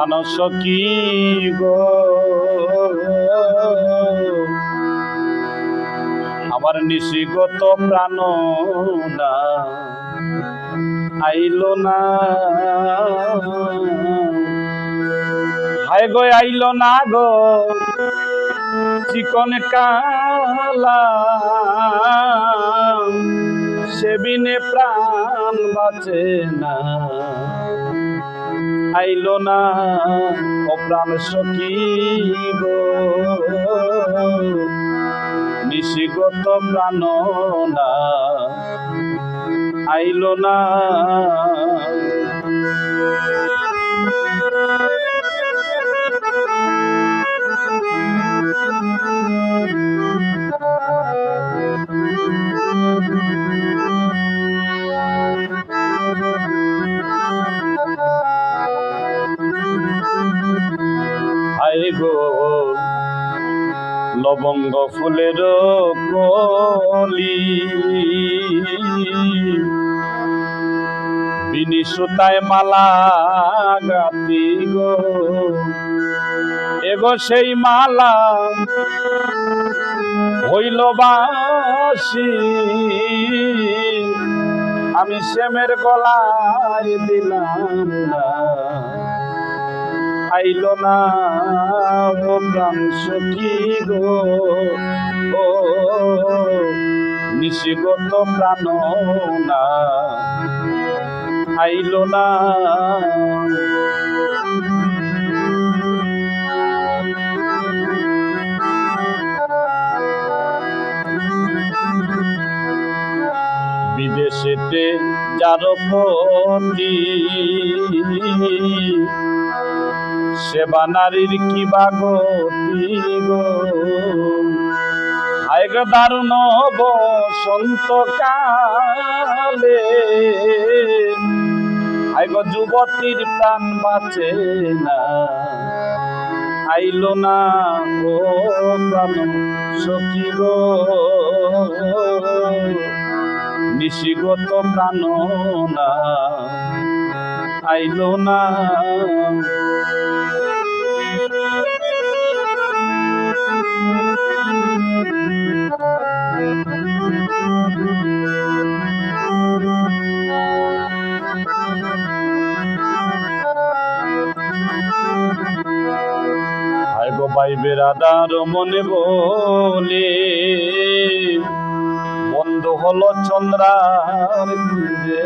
প্রাণ সখী গো। আমার নিশিগত প্রাণ না আইল না। হায় গো, আইল না গো। চিকন কালা। সেবিনে প্রাণ বাঁচে না। আইল না অপ্রাণ প্রাণ সখী নিশিগত প্রাণ না আইল না। গো লবঙ্গ ফুলের কলি। বিনি সুতায় মালা গাতি গো। এগো সেই মালা হইল বাসি আমি শ্যামের গলায় দিলাম না। আইল না প্রাণ সখী গো। ও নিশিগত প্রাণ না আইল না। বিদেশেতে যার পতি সেবা নারীর কি আয়গ দারুণ বসন্ত কালে। আয়গ যুবতীর প্রাণ বাঁচে না। আইল না ও প্রাণ সখী গো। নিশিগত প্রাণ না। আইল না। বেরাদার মনে বলে বন্ধ হলো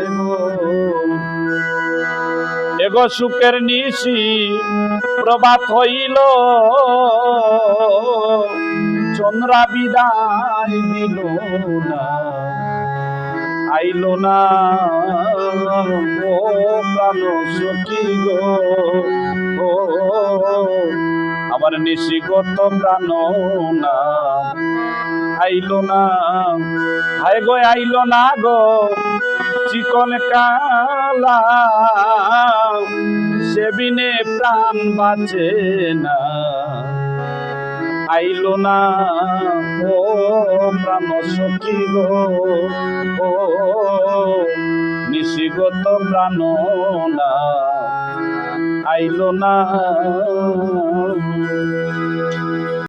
গো এগো সুখের নিশি প্রভাত হইল। চন্দ্রা বিদায় দিল না, আইল না। ও প্রাণ সখী গো, ও আমার নিশিগত প্রাণ না, আইল না। হায় গো, আইল না গো, চিকন কালা সেবিনে প্রাণ বাঁচে না। আইলো না, ও প্রাণ সখী গো, ও নিশিগত প্রাণ না। আইলো না